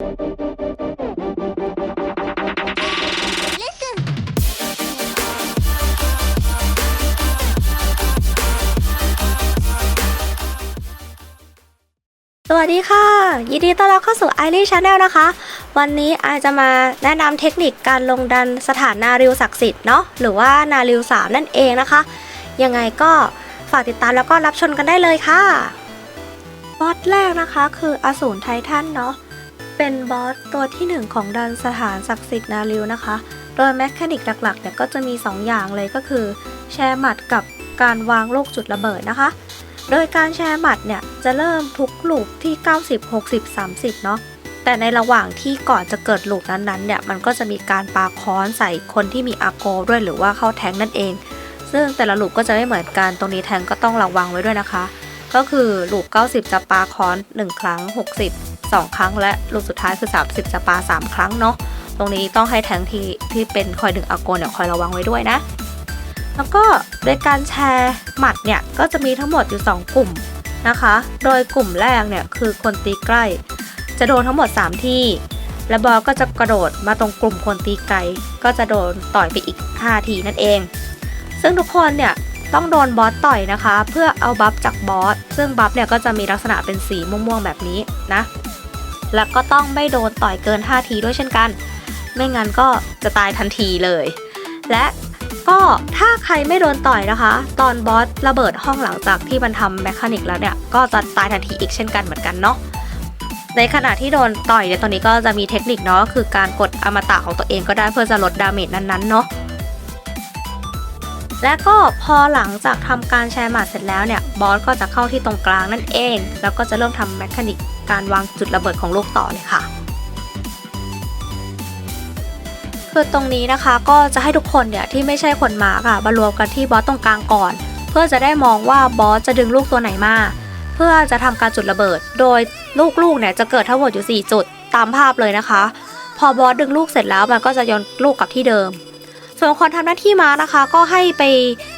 สวัสดีค่ะ ยินดีต้อนรับเข้าสู่ i อรีชาแนลนะคะ วันนี้ไอจะมาแนะนำเทคนิคการลงดันสถานนาริวศักดิ์สิทธิ์เนาะหรือว่านาริวสามนั่นเองนะคะ ยังไงก็ฝากติดตามแล้วก็รับชมกันได้เลยค่ะบอสแรกนะคะคืออสูรไททันเนาะ เป็นบอสตัวที่หนึ่งของดันสถานศักดิ์สิทธิ์นาริวนะคะ โดยแมคานิกหลักๆเนี่ยก็จะมี 2 อย่างเลยก็คือ แชร์หมัดกับการวางลูกจุดระเบิดนะคะ โดยการแชร์หมัดเนี่ยจะเริ่มทุกลูกที่ 90 60 30 เนาะ แต่ในระหว่างที่ก่อนจะเกิดลูกนั้นๆเนี่ยมันก็จะมีการปาค้อนใส่คนที่มีอาโกด้วยหรือว่าเข้าแทงนั่นเอง ซึ่งแต่ละลูกก็จะไม่เหมือนกันตรงนี้แทงก็ต้องระวังไว้ด้วยนะคะ ก็คือลูก 90 จะปาค้อน 1 ครั้ง 60 2 ครั้ง และลูกสุดท้ายคือ 30จะปา 3 ครั้งเนาะตรงนี้ต้องให้แทงที่ที่เป็นคอยดึงอาโกเนี่ยคอยระวังไว้ด้วยนะ แล้วก็โดยการแชร์หมัดเนี่ยก็จะมีทั้งหมดอยู่ 2 กลุ่มนะคะ โดยกลุ่มแรกเนี่ยคือคนตีใกล้ จะโดนทั้งหมด 3 ที่ และบอลก็จะกระโดดมาตรงกลุ่มคนตีไกล ก็จะโดนต่อยไปอีก 5 ทีนั่นเอง ซึ่งทุกคนเนี่ยต้องโดนบอสต่อยนะคะ เพื่อเอาบัฟจากบอสซึ่งบัฟเนี่ยก็จะมีลักษณะเป็นสีม่วงๆแบบนี้นะ แล้วก็ต้องไม่โดนต่อยเกิน 5 ทีด้วยเช่นกัน ไม่งั้นก็จะตายทันทีเลย และก็ถ้าใครไม่โดนต่อยนะคะ ตอนบอสระเบิดห้องหลังจากที่มันทำแมคานิกแล้วเนี่ย ก็จะตายทันทีอีกเช่นกันเหมือนกันเนาะในขณะที่โดนต่อยเนี่ยตอนนี้ก็จะมีเทคนิคเนาะคือการกดอมตะของตัวเองก็ได้เพื่อจะลดดาเมจนั้นๆเนาะและก็พอหลังจากทำการแชร์หมัดเสร็จแล้วเนี่ยบอสก็จะเข้าที่ตรงกลางนั่นเอง แล้วก็จะเริ่มทำแมคานิก การวางจุดระเบิดของลูกต่อเลยค่ะ คือตรงนี้นะคะก็จะให้ทุกคนเนี่ยที่ไม่ใช่คนมาร์กอะมารวมกันที่บอสตรงกลางก่อน เพื่อจะได้มองว่าบอสจะดึงลูกตัวไหนมา เพื่อจะทำการจุดระเบิด โดยลูกๆเนี่ยจะเกิดทั้งหมดอยู่ 4 จุดตามภาพเลยนะคะ พอบอสดึงลูกเสร็จแล้วมันก็จะโยนลูกกลับที่เดิมส่วนคนทำหน้าที่มานะคะ ก็ให้ไป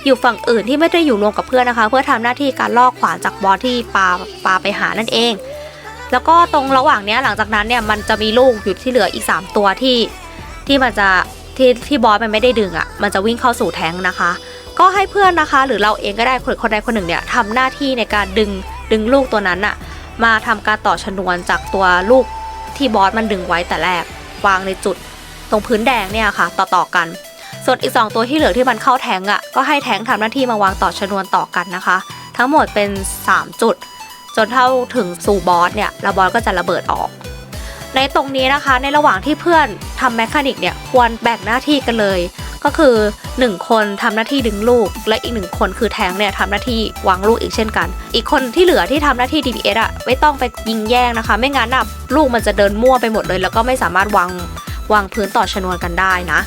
อยู่ฝั่งอื่นที่ไม่ได้อยู่รวมกับเพื่อนนะคะ เพื่อทำหน้าที่การลอกขวานจากบอสที่ปาปาไปหานั่นเอง แล้วก็ตรงระหว่างเนี้ยหลังจากนั้นเนี่ยมันจะมีลูกอยู่ที่เหลืออีก 3 ตัวที่ที่มันจะที่ที่บอสมันไม่ได้ดึงอะ่ะ มันจะวิ่งเข้าสู่แทงนะคะ ก็ให้เพื่อนนะคะ หรือเราเองก็ได้คนคนใดคนหนึ่งเนี่ยทำหน้าที่ในการดึงดึงลูกตัวนั้นอะมาทำการต่อชนวนจากตัวลูกที่บอสมันดึงไว้แต่แรกวางในจุด ตรงพื้นแดงเนี่ยค่ะ ต่อต่อกัน ส่วนอีก 2 ตัวที่เหลือที่มันเข้าแทงก์อะก็ให้แทงก์ทำหน้าที่มาวางต่อชนวนต่อกันนะคะ ทั้งหมดเป็น 3 จุด จนเท่าถึงสู่บอสเนี่ยแล้วบอสก็จะระเบิดออก ในตรงนี้นะคะในระหว่างที่เพื่อนทำแมคานิกเนี่ยควรแบ่งหน้าที่กันเลย ก็คือ 1 คนทำหน้าที่ดึงลูก และอีกหนึ่งคนคือแทงเนี่ยทำหน้าที่วางลูกอีกเช่นกัน อีกคนที่เหลือที่ทำหน้าที่ DPS อะไม่ต้องไปยิงแย่งนะคะ ไม่งั้นน่ะลูกมันจะเดินมั่วไปหมดเลย แล้วก็ไม่สามารถวางวางพื้นต่อชนวนกันได้นะ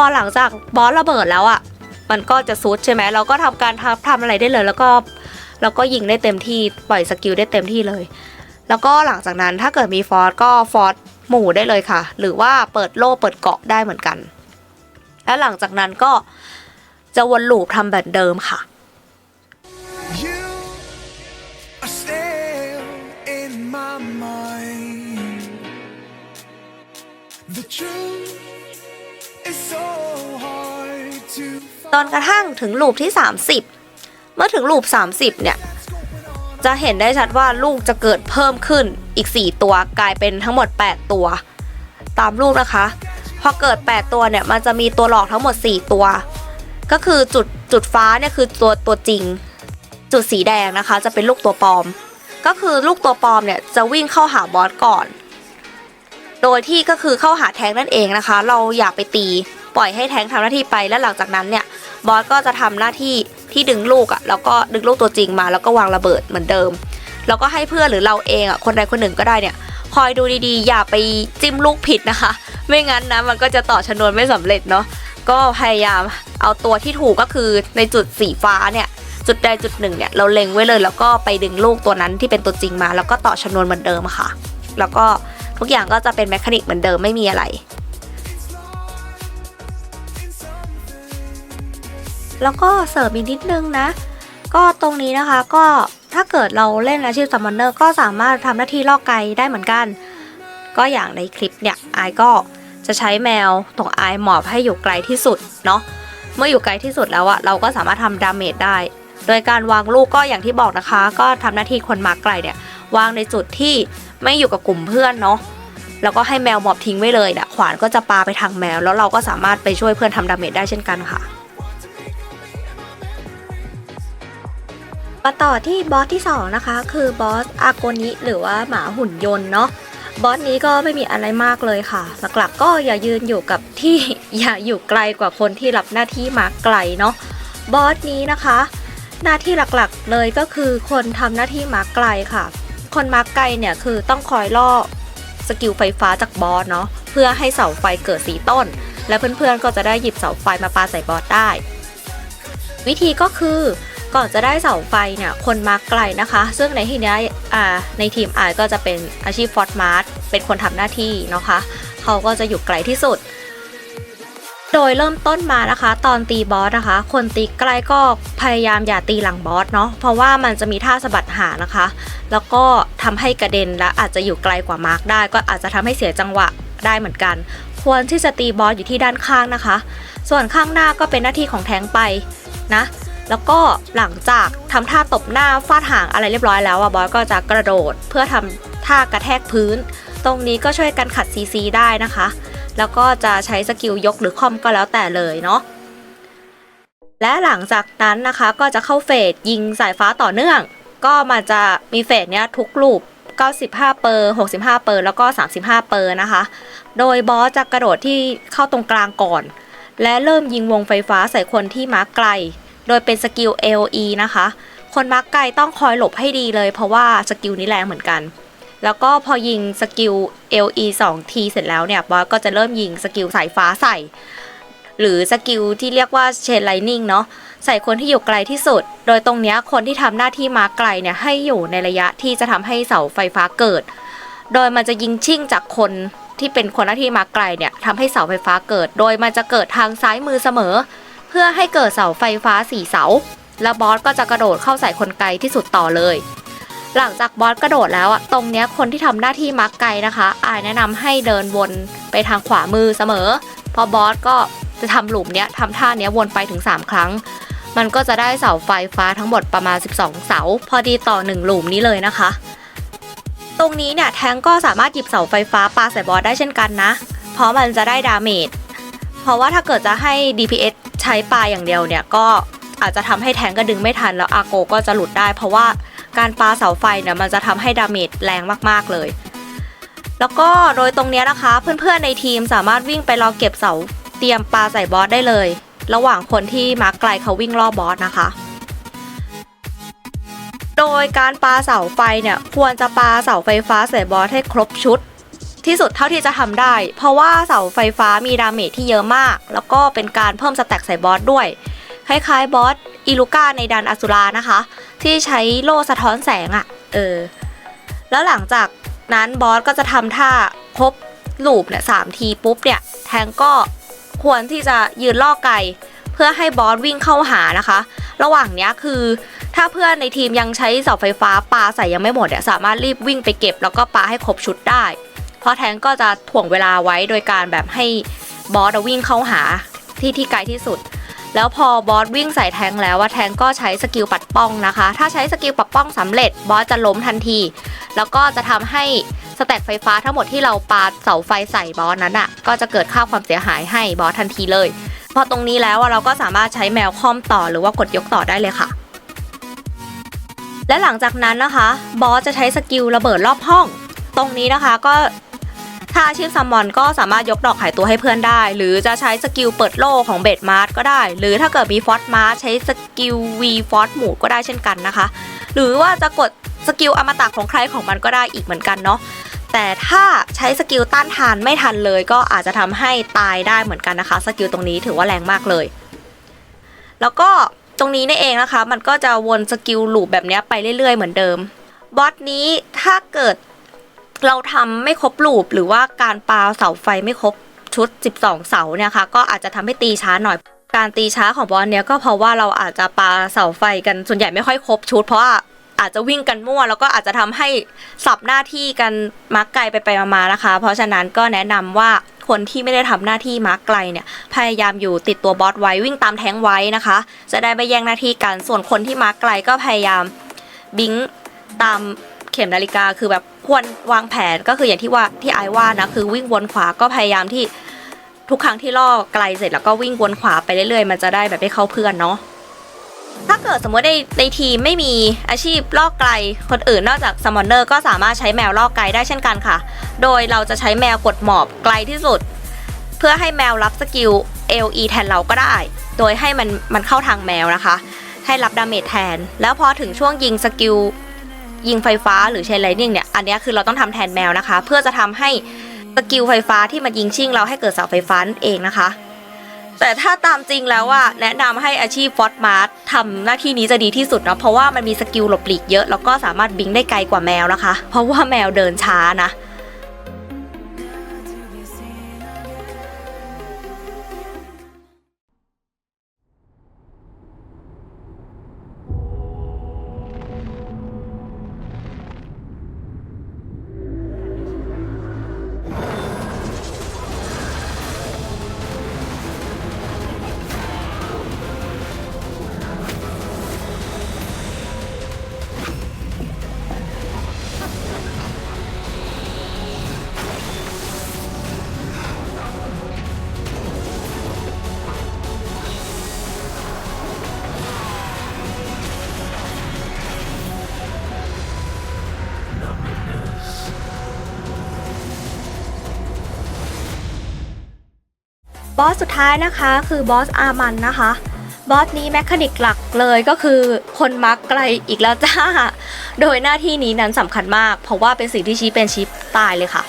อหลังจากบอสระเบิดแล้วอะ่ะ มันก็จะซุดใช่ไหมเราก็ทำการทำทำอะไรได้เลย แล้วก็แล้วก็ยิงได้เต็มที่ปล่อยสกิลได้เต็มที่เลย แล้วก็หลังจากนั้นถ้าเกิดมีฟอสก็ฟอสหมู่ได้เลยค่ะ หรือว่าเปิดโล่เปิดเกาะได้เหมือนกัน แล้วหลังจากนั้นก็จะวนลูปทำแบบเดิมค่ะ The truth จนกระทั่งถึงลูปที่ 30 เมื่อถึงลูป 30 เนี่ย จะเห็นได้ชัดว่าลูกจะเกิดเพิ่มขึ้นอีก 4 ตัวกลายเป็นทั้งหมด 8 ตัว ตามลูกนะคะ พอเกิด 8 ตัวเนี่ยมันจะมีตัวหลอกทั้งหมด 4 ตัว ก็คือจุดจุดฟ้าเนี่ยคือตัวตัวจริง จุดสีแดงนะคะ จะเป็นลูกตัวปลอม ก็คือลูกตัวปลอมเนี่ยจะวิ่งเข้าหาบอสก่อน โดยที่ก็คือเข้าหาแทงนั่นเองนะคะ เราอย่าไปตี ปล่อยให้แทงค์ทำหน้าที่ไปแล้วหลังจากนั้นเนี่ยบอสก็จะทำหน้าที่ที่ดึงลูกอะ่ะแล้วก็ดึงลูกตัวจริงมา แล้วก็วางระเบิดเหมือนเดิม แล้วก็ให้เพื่อนหรือเราเองอะคนใดคนหนึ่งก็ได้เนี่ย คอยดูดีๆ อย่าไปจิ้มลูกผิดนะคะ ไม่งั้นนะมันก็จะต่อชนวนไม่สำเร็จเนาะก็พยายามเอาตัวที่ถูกก็คือในจุดสีฟ้าเนี่ยจุดใดจุดหนึ่งเนี่ยเราเล็งไว้เลยแล้วก็ไปดึงลูกตัวนั้นที่เป็นตัวจริงมา แล้วก็ต่อชนวนเหมือนเดิมค่ะ แล้วก็ทุกอย่างก็จะเป็นแมคานิกเหมือนเดิมไม่มีอะไร แล้วก็เสริมอีกนิดนึงนะ ก็ตรงนี้นะคะก็ถ้าเกิดเราเล่นอาชีพซัมมอนเนอร์ก็สามารถทำหน้าที่ล่อไกลได้เหมือนกัน ก็อย่างในคลิปเนี่ยไอายก็จะใช้แมวตรงไอายหมอบให้อยู่ไกลที่สุดเนาะเมื่ออยู่ไกลที่สุดแล้วอะเราก็สามารถทำดาเมจได้ โดยการวางลูกก็อย่างที่บอกนะคะ ก็ทำหน้าที่คนมาไกลเนี่ยวางในจุดที่ไม่อยู่กับกลุ่มเพื่อนเนาะแล้วก็ให้แมวหมอบทิ้งไว้เลยนะขวานก็จะปาไปทางแมว แล้วเราก็สามารถไปช่วยเพื่อนทำดาเมจได้เช่นกันค่ะ มาต่อที่บอสที่2นะคะ คือบอสอาโกนิหรือว่าหมาหุ่นยนต์เนาะบอสนี้ก็ไม่มีอะไรมากเลยค่ะ หลักๆ ก็อย่ายืนอยู่กับที่อย่าอยู่ไกลกว่าคนที่รับหน้าที่มาไกลเนาะบอสนี้นะคะ หน้าที่หลักๆเลยก็คือคนทำหน้าที่มาไกลค่ะ คนมาไกลเนี่ยคือต้องคอยล่อสกิลไฟฟ้าจากบอสเนาะเพื่อให้เสาไฟเกิดสีต้น และเพื่อนๆก็จะได้หยิบเสาไฟมาปาใส่บอสได้ วิธีก็คือ ก่อนจะได้เสาไฟเนี่ยคนมาไกลนะคะ ซึ่งในที่นี้ในทีมไอก็จะเป็นอาชีพฟอร์ดมาร์เป็นคนทำหน้าที่นะคะเขาก็จะอยู่ไกลที่สุด โดยเริ่มต้นมานะคะ ตอนตีบอสนะคะ คนตีใกล้ก็พยายามอย่าตีหลังบอสเนาะเพราะว่ามันจะมีท่าสะบัดหางนะคะ แล้วก็ทำให้กระเด็นและอาจจะอยู่ไกลกว่ามาร์กได้ ก็อาจจะทำให้เสียจังหวะได้เหมือนกัน ควรที่จะตีบอสอยู่ที่ด้านข้างนะคะ ส่วนข้างหน้าก็เป็นหน้าที่ของแทงไปนะ แล้วก็หลังจากทำท่าตบหน้าฟาดหางอะไรเรียบร้อยแล้วอะบอสก็จะกระโดดเพื่อทำท่ากระแทกพื้น ตรงนี้ก็ช่วยกันขัดซีซีได้นะคะ แล้วก็จะใช้สกิลยกหรือคอมก็แล้วแต่เลยเนาะและหลังจากนั้นนะคะก็จะเข้าเฟสยิงสายฟ้าต่อเนื่อง ก็มันจะมีเฟสเนี้ยทุกลูป95 เปอร์ 65 เปอร์ แล้วก็ 35 เปอร์นะคะ โดยบอสจะกระโดดที่เข้าตรงกลางก่อน และเริ่มยิงวงไฟฟ้าใส่คนที่มาร์กไกล โดยเป็นสกิล AOE นะคะ คนมาร์กไกลต้องคอยหลบให้ดีเลย เพราะว่าสกิลนี้แรงเหมือนกัน แล้วก็พอยิงสกิล LE 2ทีเสร็จแล้วเนี่ยบอสก็จะเริ่มยิงสกิลสายฟ้าใส่ หรือสกิลที่เรียกว่าเชนไลนิ่งเนาะใส่คนที่อยู่ไกลที่สุด โดยตรงเนี้ยคนที่ทำหน้าที่มาไกลเนี่ยให้อยู่ในระยะที่จะทำให้เสาไฟฟ้าเกิด โดยมันจะยิงชิ่งจากคนที่เป็นคนหน้าที่มาไกลเนี่ยทำให้เสาไฟฟ้าเกิด โดยมันจะเกิดทางซ้ายมือเสมอ เพื่อให้เกิดเสาไฟฟ้าสี่เสา แล้วบอสก็จะกระโดดเข้าใส่คนไกลที่สุดต่อเลย หลังจากบอสกระโดดแล้วอะตรงเนี้ยคนที่ทำหน้าที่มาร์กไกลนะคะ อายแนะนำให้เดินวนไปทางขวามือเสมอ พอบอสก็จะทำหลุมเนี้ยทำท่าเนี้ยวนไปถึง 3 ครั้ง มันก็จะได้เสาไฟฟ้าทั้งหมดประมาณ 12 เสา พอดีต่อ 1 หลุมนี้เลยนะคะ ตรงนี้เนี่ยแทงก็สามารถหยิบเสาไฟฟ้าปาใส่บอสได้เช่นกันนะ เพราะมันจะได้ดาเมจเพราะว่าถ้าเกิดจะให้ DPS ใช้ปลาอย่างเดียวเนี่ยก็อาจจะทำให้แทงก็ดึงไม่ทันแล้วอาโกก็จะหลุดได้ เพราะว่าการปลาเสาไฟเนี่ยมันจะทำให้ดาเมจแรงมากๆเลย แล้วก็โดยตรงเนี้ยนะคะ เพื่อนๆในทีมสามารถวิ่งไปรอเก็บเสาเตรียมปลาใส่บอสได้เลย ระหว่างคนที่มาร์กไกลเขาวิ่งลอบบอสนะคะ โดยการปลาเสาไฟเนี่ยควรจะปลาเสาไฟฟ้าใส่บอสให้ครบชุด ที่สุดเท่าที่จะทำได้ เพราะว่าเสาไฟฟ้ามีดาเมจที่เยอะมาก แล้วก็เป็นการเพิ่มสแต็กใส่บอสด้วย คล้ายๆบอสอิลูก้าในดันอสุรานะคะ ที่ใช้โล่สะท้อนแสงอะ่ะ เออ แล้วหลังจากนั้นบอสก็จะทำท่าครบลูปเนี่ยสามทีปุ๊บเนี่ย แทงก็ควรที่จะยืนล่อไก่ เพื่อให้บอสวิ่งเข้าหานะคะ ระหว่างเนี้ยคือถ้าเพื่อนในทีมยังใช้เสาไฟฟ้าปาใส่ยังไม่หมดเนี่ยสามารถรีบวิ่งไปเก็บ แล้วก็ปาให้ครบชุดได้ เพราะแทงก็จะถ่วงเวลาไว้โดยการแบบให้บอสวิ่งเข้าหาที่ที่ไกลที่สุด แล้วพอบอสวิ่งใส่แทงแล้วว่าแทงก็ใช้สกิลปัดป้องนะคะ ถ้าใช้สกิลปัดป้องสำเร็จบอสจะล้มทันที แล้วก็จะทำให้สแต็กไฟฟ้าทั้งหมดที่เราปาเสาไฟใส่บอสนั้นอะก็จะเกิดค่าความเสียหายให้บอสทันทีเลยพอตรงนี้แล้วเราก็สามารถใช้แมวคอมต่อหรือว่ากดยกต่อได้เลยค่ะ และหลังจากนั้นนะคะ บอสจะใช้สกิลระเบิดรอบห้อง ตรงนี้นะคะก็ ถ้าอาชีพซัมมอนก็สามารถยกดอกขายตัวให้เพื่อนได้ หรือจะใช้สกิลเปิดโล่ของเบดมาร์ก็ได้ หรือถ้าเกิดมีฟอสมาร์ใช้สกิลวีฟอสหมูก็ได้เช่นกันนะคะ หรือว่าจะกดสกิลอมตะของใครของมันก็ได้อีกเหมือนกันเนาะแต่ถ้าใช้สกิลต้านทานไม่ทันเลย ก็อาจจะทำให้ตายได้เหมือนกันนะคะ สกิลตรงนี้ถือว่าแรงมากเลย แล้วก็ตรงนี้นี่เองนะคะ มันก็จะวนสกิลลูปแบบนี้ไปเรื่อยๆ เหมือนเดิมบอสนี้ถ้าเกิด เราทำไม่ครบลูปหรือว่าการปาเสาไฟไม่ครบชุด 12 เสาเนี่ยค่ะก็อาจจะทำให้ตีช้าหน่อย การตีช้าของบอสเนี้ยก็เพราะว่าเราอาจจะปาเสาไฟกันส่วนใหญ่ไม่ค่อยครบชุด เพราะว่าอาจจะวิ่งกันมั่วแล้วก็อาจจะทำให้สับหน้าที่กันมาร์กไกลไปไปมาๆนะคะ เพราะฉะนั้นก็แนะนำว่าคนที่ไม่ได้ทำหน้าที่มาร์กไกลเนี่ยพยายามอยู่ติดตัวบอสไว้วิ่งตามแท้งไว้นะคะ จะได้ไม่แย่งหน้าที่กันส่วนคนที่มาร์กไกลก็พยายามบิงตามเข็มนาฬิกาคือแบบ ควรวางแผนก็คืออย่างที่ว่าที่ไอว่านะคือวิ่งวนขวาก็พยายามที่ทุกครั้งที่ล่อไกลเสร็จแล้วก็วิ่งวนขวาไปเรื่อยๆ มันจะได้แบบไม่เข้าเพื่อนเนาะถ้าเกิดสมมติในในทีมไม่มีอาชีพล่อไกลคนอื่นนอกจากซัมมอนเนอร์ก็สามารถใช้แมวล่อไกลได้เช่นกันค่ะ โดยเราจะใช้แมวกดหมอบไกลที่สุด เพื่อให้แมวรับสกิล LE แทนเราก็ได้ โดยให้มันมันเข้าทางแมวนะคะ ให้รับดาเมจแทน แล้วพอถึงช่วงยิงสกิล ยิงไฟฟ้าหรือใช้ไลนิ่งเนี่ย อันนี้คือเราต้องทำแทนแมวนะคะ เพื่อจะทำให้สกิลไฟฟ้าที่มันยิงชิ่งเราให้เกิดเสาไฟฟ้านั่นเองนะคะ แต่ถ้าตามจริงแล้วว่าแนะนำให้อาชีพฟอสมาร์ททำหน้าที่นี้จะดีที่สุดนะเพราะว่ามันมีสกิลหลบหลีกเยอะแล้วก็สามารถบิงได้ไกลกว่าแมวนะคะ เพราะว่าแมวเดินช้านะ บอสสุดท้ายนะคะคือบอสอามันนะคะ บอสนี้แมคานิกหลักเลยก็คือคนมักไกลอีกแล้วจ้า โดยหน้าที่นี้นั้นสำคัญมาก เพราะว่าเป็นสิ่งที่ชี้เป็นชี้ตายเลยค่ะ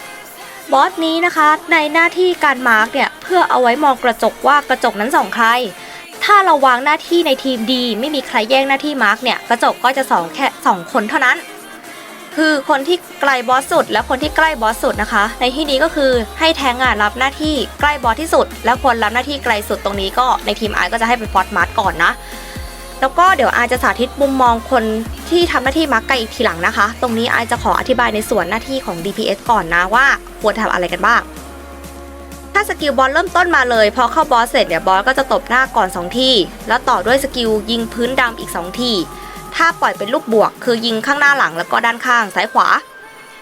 บอสนี้นะคะในหน้าที่การมาร์กเนี่ยเพื่อเอาไว้มองกระจกว่ากระจกนั้นส่องใคร ถ้าเราวางหน้าที่ในทีมดี ไม่มีใครแย่งหน้าที่มาร์กเนี่ยกระจกก็จะส่องแค่สองคนเท่านั้น คือคนที่ไกลบอสสุด และคนที่ใกล้บอสสุดนะคะ ในที่นี้ก็คือให้แทงอะรับหน้าที่ใกล้บอสที่สุด แล้วคนรับหน้าที่ไกลสุดตรงนี้ก็ในทีมไอก็จะให้เป็นฟอสมาร์ก่อนนะ แล้วก็เดี๋ยวอาจจะสาธิตมุมมองคนที่ทำหน้าที่มาร์กไกลอีกทีหลังนะคะ ตรงนี้ไอจะขออธิบายในส่วนหน้าที่ของ DPS ก่อนนะว่าควรทำอะไรกันบ้างถ้าสกิลบอสเริ่มต้นมาเลย พอเข้าบอสเสร็จเนี่ยบอสก็จะตบหน้าก่อน 2 ที แล้วต่อด้วยสกิลยิงพื้นดำอีก 2 ที ถ้าปล่อยเป็นลูกบวก คือยิงข้างหน้าหลังแล้วก็ด้านข้างซ้ายขวา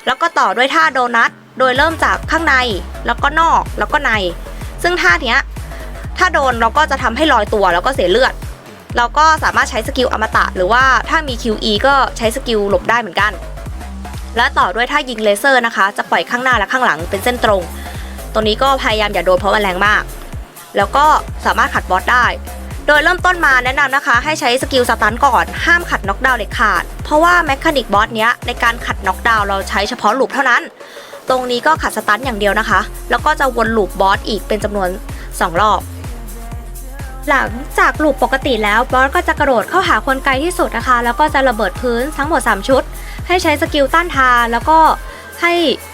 แล้วก็ต่อด้วยท่าโดนัทโดยเริ่มจากข้างในแล้วก็นอกแล้วก็ใน ซึ่งท่าเนี้ยถ้าโดนเราก็จะทำให้ลอยตัวแล้วก็เสียเลือด เราก็สามารถใช้สกิลอมตะ หรือว่าถ้ามี QE ก็ใช้สกิลหลบได้เหมือนกัน และต่อด้วยท่ายิงเลเซอร์นะคะ จะปล่อยข้างหน้าและข้างหลังเป็นเส้นตรงตรงนี้ก็พยายามอย่าโดนเพราะมันแรงมาก แล้วก็สามารถขัดบอสได้ โดยเริ่มต้นมาแนะนำนะคะ ให้ใช้สกิลสตันก่อนห้ามขัดน็อกดาวน์เด็ดขาด เพราะว่าแมคคานิกบอสเนี้ยในการขัดน็อกดาวน์เราใช้เฉพาะลูปเท่านั้น ตรงนี้ก็ขัดสตันอย่างเดียวนะคะ แล้วก็จะวนลูปบอสอีกเป็นจำนวน 2 รอบหลังจากลูปปกติแล้วบอสก็จะกระโดดเข้าหาคนไกลที่สุดนะคะ แล้วก็จะระเบิดพื้นทั้งหมด 3 ชุด ให้ใช้สกิลต้านทานแล้วก็ให้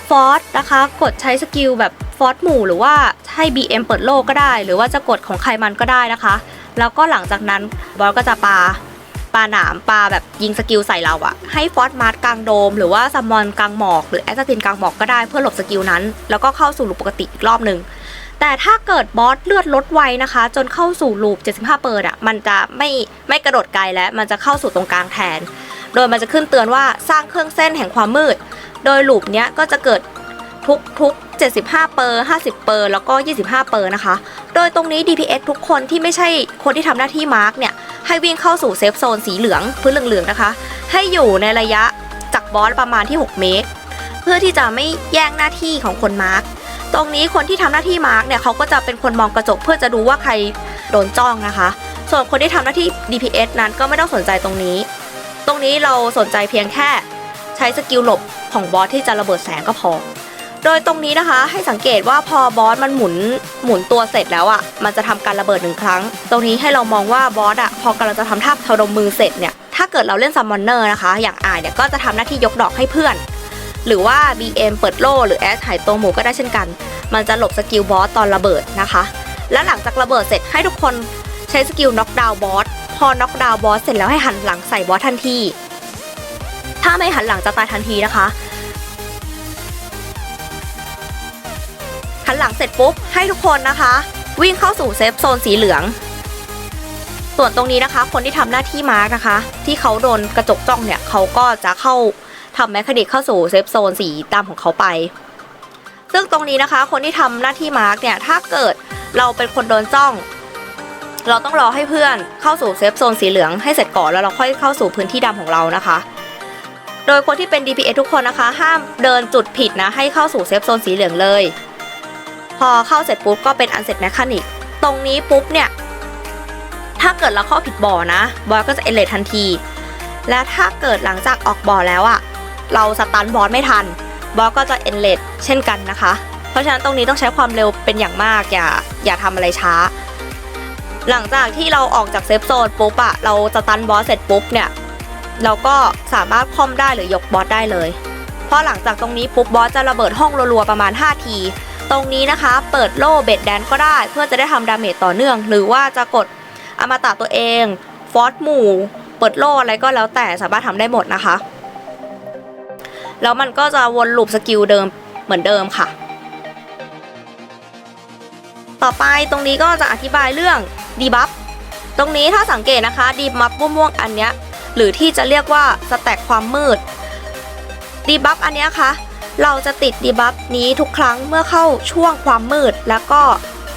ฟอสนะคะ กดใช้สกิลแบบฟอสหมู่หรือว่าให้ BM เปิดโลกก็ได้ หรือว่าจะกดของใครมันก็ได้นะคะ แล้วก็หลังจากนั้นบอสก็จะปาปาหนามปาแบบยิงสกิลใส่เราอะให้ฟอสมาร์กลางโดม หรือว่าซัมมอนกลางหมอก หรือแอสซัสซินกลางหมอกก็ได้เพื่อหลบสกิลนั้น แล้วก็เข้าสู่ลูปปกติอีกรอบหนึ่งแต่ถ้าเกิดบอสเลือดลดไวนะคะ จนเข้าสู่ลูป 75 เปิดอะมันจะไม่ไม่กระโดดไกลแล้วมันจะเข้าสู่ตรงกลางแทน โดยมันจะขึ้นเตือนว่าสร้างเครื่องเส้นแห่งความมืด โดยลูปเนี้ยก็จะเกิด ทุกทุก75 เปอร์ 50 เปอร์ แล้วก็ 25 เปอร์นะคะ โดยตรงนี้ DPS ทุกคนที่ไม่ใช่คนที่ทำหน้าที่มาร์กเนี่ย ให้วิ่งเข้าสู่เซฟโซนสีเหลืองพื้นเหลืองๆนะคะ ให้อยู่ในระยะจากบอสประมาณที่ 6 เมตร เพื่อที่จะไม่แย่งหน้าที่ของคนมาร์กตรงนี้คนที่ทำหน้าที่มาร์กเนี่ยเขาก็จะเป็นคนมองกระจกเพื่อจะดูว่าใครโดนจ้องนะคะ ส่วนคนที่ทำหน้าที่ DPS นั้นก็ไม่ต้องสนใจตรงนี้ ตรงนี้เราสนใจเพียงแค่ใช้สกิลหลบของบอสที่จะระเบิดแสงก็พอ โดยตรงนี้นะคะให้สังเกตว่าพอบอสมันหมุนหมุนตัวเสร็จแล้วอะ่ะมันจะทำการระเบิดหนึ่งครั้ง ตรงนี้ให้เรามองว่าบอสอะ่ะพอกำลังจะทำท่าพนมมือเสร็จเนี่ยถ้าเกิดเราเล่นซัมมอนเนอร์นะคะ อย่างอายเนี่ยก็จะทำหน้าที่ยกดอกให้เพื่อน หรือว่า BM เปิดโล่หรือแอสหายตัวหมูก็ได้เช่นกัน มันจะหลบสกิลบอสตอนระเบิดนะคะ และหลังจากระเบิดเสร็จให้ทุกคนใช้สกิลน็อกดาวน์บอสพอน็อกดาวน์บอสเสร็จแล้วให้หันหลังใส่บอสทันที ถ้าไม่หันหลังจะตายทันทีนะคะ หันหลังเสร็จปุ๊บให้ทุกคนนะคะ วิ่งเข้าสู่เซฟโซนสีเหลือง ส่วนตรงนี้นะคะ คนที่ทำหน้าที่มาร์กนะคะ ที่เขาโดนกระจกจ้องเนี่ยเขาก็จะเข้าทำแมคคานิกเข้าสู่เซฟโซนสีดำของเขาไป ซึ่งตรงนี้นะคะ คนที่ทำหน้าที่มาร์กเนี่ยถ้าเกิดเราเป็นคนโดนจ้อง เราต้องรอให้เพื่อนเข้าสู่เซฟโซนสีเหลืองให้เสร็จก่อนแล้วเราค่อยเข้าสู่พื้นที่ดำของเรานะคะโดยคนที่เป็น DPS ทุกคนนะคะ ห้ามเดินจุดผิดนะ ให้เข้าสู่เซฟโซนสีเหลืองเลย พอเข้าเสร็จปุ๊บก็เป็นอันเสร็จแมคานิกตรงนี้ปุ๊บเนี่ย ถ้าเกิดเราเข้าผิดบ่อนะบอสก็จะเอเลททันที และถ้าเกิดหลังจากออกบ่อแล้วอะเราสตันบอสไม่ทันบอสก็จะเอนเลทเช่นกันนะคะ เพราะฉะนั้นตรงนี้ต้องใช้ความเร็วเป็นอย่างมาก อย่าอย่าทำอะไรช้า หลังจากที่เราออกจากเซฟโซนปุ๊บอะเราสตันบอสเสร็จปุ๊บเนี่ยเราก็สามารถคอมได้หรือยกบอสได้เลย เพราะหลังจากตรงนี้ปุ๊บบอสจะระเบิดห้องรัวๆประมาณ 5 ที ตรงนี้นะคะ เปิดโล่เบ็ดแดนก็ได้ เพื่อจะได้ทำดาเมจต่อเนื่อง หรือว่าจะกดอมตะตัวเองฟอสหมู่ เปิดโล่อะไรก็แล้วแต่สามารถทำได้หมดนะคะ แล้วมันก็จะวนลูปสกิลเดิมเหมือนเดิมค่ะ ต่อไปตรงนี้ก็จะอธิบายเรื่องดีบัฟตรงนี้ถ้าสังเกตนะคะดีบัฟม่วงๆอันเนี้ยหรือที่จะเรียกว่าสแต็กความมืดดีบัฟอันเนี้ยคะ เราจะติดดีบัฟนี้ทุกครั้งเมื่อเข้าช่วงความมืด แล้วก็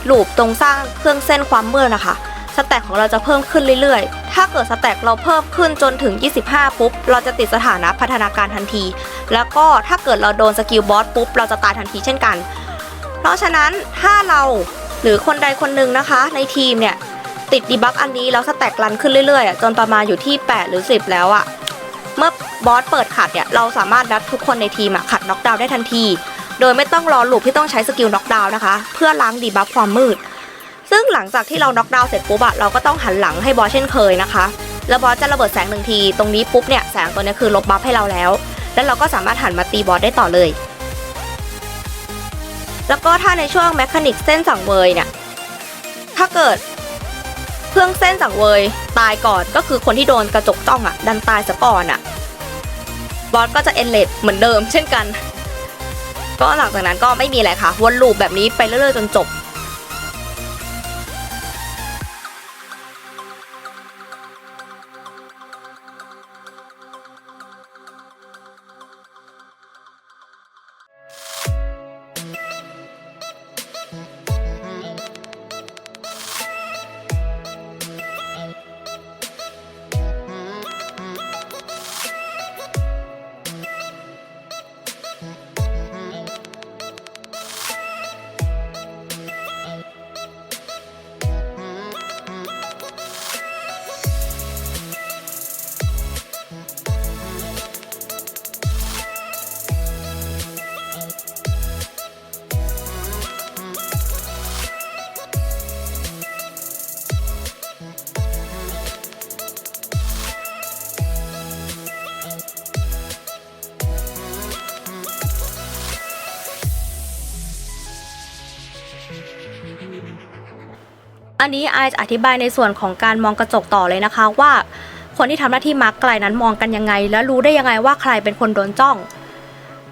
ลูปตรงสร้างเครื่องเส้นความมืดนะคะสแต็กของเราจะเพิ่มขึ้นเรื่อยๆ ถ้าเกิดสแต็กเราเพิ่มขึ้นจนถึง 25 ปุ๊บ เราจะติดสถานะพัฒนาการทันที แล้วก็ถ้าเกิดเราโดนสกิลบอสปุ๊บ เราจะตายทันทีเช่นกัน เพราะฉะนั้นถ้าเราหรือคนใดคนหนึ่งนะคะ ในทีมเนี่ย ติดดีบัฟอันนี้แล้วสแต็กรันขึ้นเรื่อยๆ จนประมาณอยู่ที่ 8 หรือ 10 แล้วอะ เมื่อบอสเปิดขัดเนี่ยเราสามารถนัดทุกคนในทีมขัดน็อกดาวน์ได้ทันที โดยไม่ต้องรอลูปที่ต้องใช้สกิลน็อกดาวน์นะคะ เพื่อล้างดีบัฟความมืด ซึ่งหลังจากที่เราน็อกดาวน์เสร็จปุ๊บอะเราก็ต้องหันหลังให้บอสเช่นเคยนะคะ แล้วบอสจะระเบิดแสงหนึ่งที ตรงนี้ปุ๊บเนี่ยแสงตัวนี้คือลบบัฟให้เราแล้ว แล้วเราก็สามารถหันมาตีบอสได้ต่อเลย แล้วก็ถ้าในช่วงแมคานิกเส้นสังเวยเนี่ยถ้าเกิด เครื่องเส้นสังเวยตายก่อนก็คือคนที่โดนกระจกจ้องอะ ดันตายซะก่อนอะบอสก็จะเอนเลดเหมือนเดิม เช่นกัน ก็หลังจากนั้นก็ไม่มีอะไรค่ะวนลูปแบบนี้ไปเรื่อยๆจนจบ อันนี้ไอายจะอธิบายในส่วนของการมองกระจกต่อเลยนะคะว่า คนที่ทำหน้าที่มาร์กไกลนั้นมองกันยังไง และรู้ได้ยังไงว่าใครเป็นคนโดนจ้อง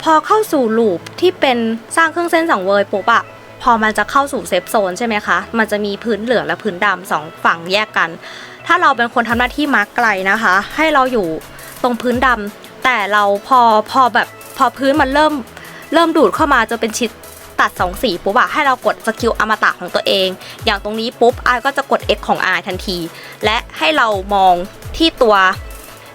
พอเข้าสู่ลูปที่เป็นสร้างเครื่องเส้นสังเวยปุ๊บอะพอมันจะเข้าสู่เซฟโซนใช่ไหมคะ มันจะมีพื้นเหลืองและพื้นดำสองฝั่งแยกกัน ถ้าเราเป็นคนทำหน้าที่มาร์กไกลนะคะ ให้เราอยู่ตรงพื้นดำแต่เราพอพอแบบพอพื้นมันเริ่มเริ่มดูดเข้ามาจะเป็นชิด ตัดสองสีปุ๊บอะให้เรากดสกิลอมตะของตัวเอง อย่างตรงนี้ปุ๊บไอก็จะกด X ของไอายทันที และให้เรามองที่ตัว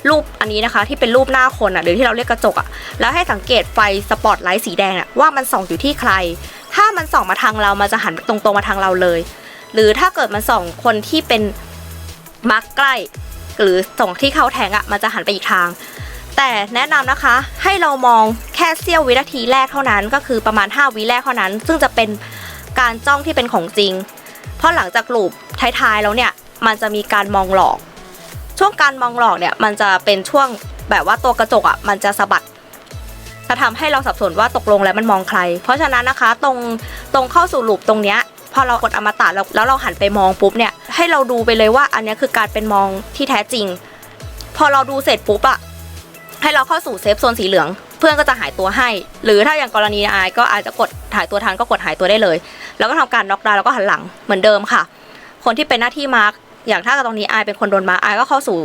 รูปอันนี้นะคะที่เป็นรูปหน้าคนอะหรือที่เราเรียกกระจกอะแล้วให้สังเกตไฟสปอตไลท์สีแดงอะว่ามันส่องอยู่ที่ใคร ถ้ามันส่องมาทางเรามันจะหันตรงๆมาทางเราเลย หรือถ้าเกิดมันส่องคนที่เป็นมาร์กใกล้ หรือส่องที่เขาแทงอะมันจะหันไปอีกทาง แต่แนะนำนะคะให้เรามองแค่เสี้ยววินาทีแรกเท่านั้นก็คือประมาณ 5 วิแรกเท่านั้น ซึ่งจะเป็นการจ้องที่เป็นของจริง เพราะหลังจากลูปท้ายๆแล้วเนี่ยมันจะมีการมองหลอก ช่วงการมองหลอกเนี่ยมันจะเป็นช่วงแบบว่าตัวกระจกอะมันจะสะบัดจะทำให้เราสับสนว่าตกลงแล้วมันมองใคร เพราะฉะนั้นนะคะตรงตรงเข้าสู่ลูปตรงเนี้ยพอเรากดอมตะแล้วแล้วเราหันไปมองปุ๊บเนี่ยให้เราดูไปเลยว่าอันนี้คือการเป็นมองที่แท้จริง พอเราดูเสร็จปุ๊บอะ ให้เราเข้าสู่เซฟโซนสีเหลือง เพื่อนก็จะหายตัวให้ หรือถ้าอย่างกรณีอายก็อาจจะกดหายตัวทันก็กดหายตัวได้เลย แล้วก็ทำการน็อกดาวน์แล้วก็หันหลังเหมือนเดิมค่ะ คนที่เป็นหน้าที่มาร์กอย่างถ้าตรงนี้อายเป็นคนโดนมาร์กอายก็เข้าสู่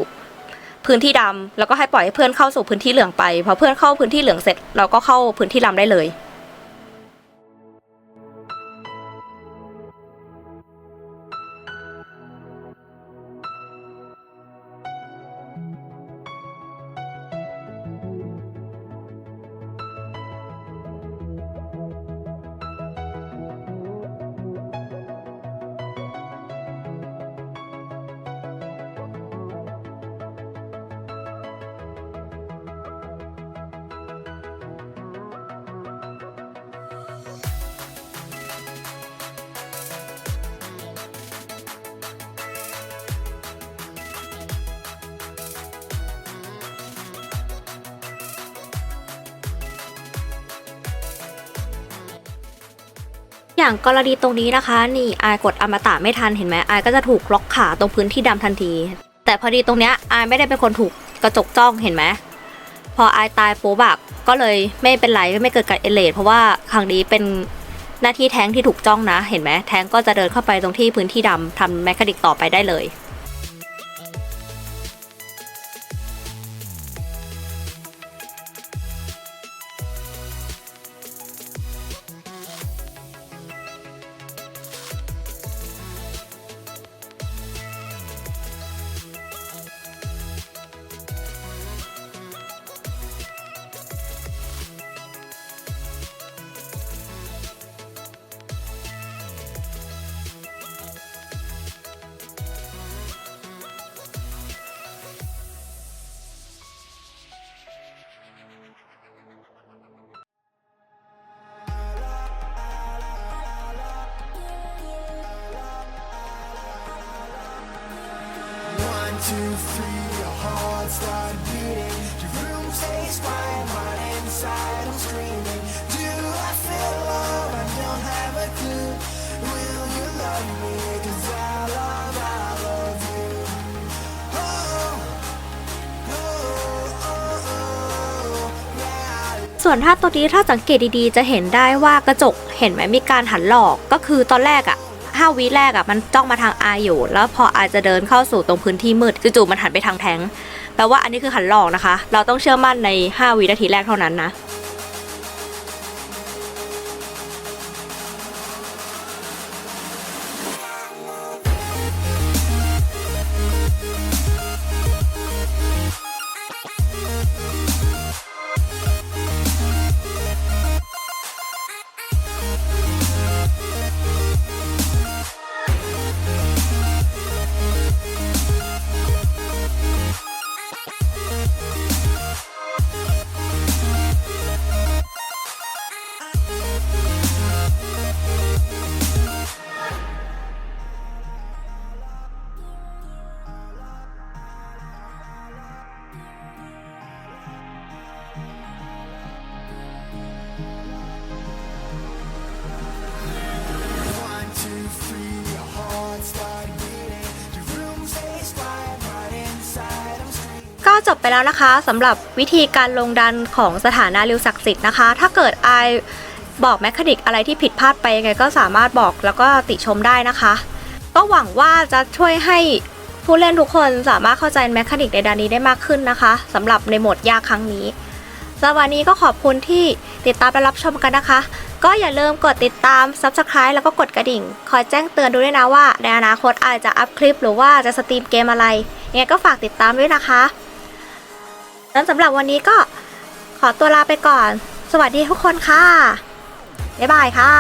พื้นที่ดำแล้วก็ให้ปล่อยให้เพื่อนเข้าสู่พื้นที่เหลืองไปพอเพื่อนเข้าพื้นที่เหลืองเสร็จเราก็เข้าพื้นที่ดำได้เลย อย่างกรณีตรงนี้นะคะ นี่อายกดอมตะไม่ทันเห็นไหมอายก็จะถูกล็อกขาตรงพื้นที่ดำทันที แต่พอดีตรงเนี้ยอายไม่ได้เป็นคนถูกกระจกจ้องเห็นไหมพออายตายปุ๊บักก็เลยไม่เป็นไรไม่เกิดการเอเลดเพราะว่าครั้งนี้เป็นหน้าที่แท้งที่ถูกจ้องนะ เห็นไหมแท้งก็จะเดินเข้าไปตรงที่พื้นที่ดำทำแมคคานิกต่อไปได้เลย two, three, your heart start beating. Your room stays quiet, but inside I'm screaming. Do I feel love? I don't have a clue. Will you love me? Cause I love, I love you. Oh, oh, oh, oh, yeah. ส่วนถ้าตัวนี้ถ้าสังเกตดีๆ จะเห็นได้ว่ากระจกเห็นไหมมีการหันหลอกก็คือตอนแรกอะ ห้าวิแรกอะมันจ้องมาทางอาอยู่ แล้วพออาจะเดินเข้าสู่ตรงพื้นที่มืดจู่ๆมันหันไปทางแทงแปลว่าอันนี้คือหันหลอกนะคะ เราต้องเชื่อมั่นใน 5 วินาทีแรกเท่านั้นนะ แล้วนะคะสำหรับวิธีการลงดันของสถานะริวศักดิ์สิทธิ์นะคะ ถ้าเกิดไอบอกแมคคานิกอะไรที่ผิดพลาดไปยังไงก็สามารถบอกแล้วก็ติชมได้นะคะ ก็หวังว่าจะช่วยให้ผู้เล่นทุกคนสามารถเข้าใจแมคคานิกในดานนี้ได้มากขึ้นนะคะสำหรับในโหมดยากครั้งนี้สวันนี้ก็ขอบคุณที่ติดตามและรับชมกันนะคะ ก็อย่าลืมกดติดตาม Subscribe แล้วก็กดกระดิ่ง คอยแจ้งเตือนดูด้วยนะว่า ในอนาคตอาจจะอัพคลิปหรือว่าจะสตรีมเกมอะไรยังไงก็ฝากติดตามด้วยนะคะ แล้วสำหรับวันนี้ก็ขอตัวลาไปก่อน สวัสดีทุกคนค่ะ บ๊ายบายค่ะ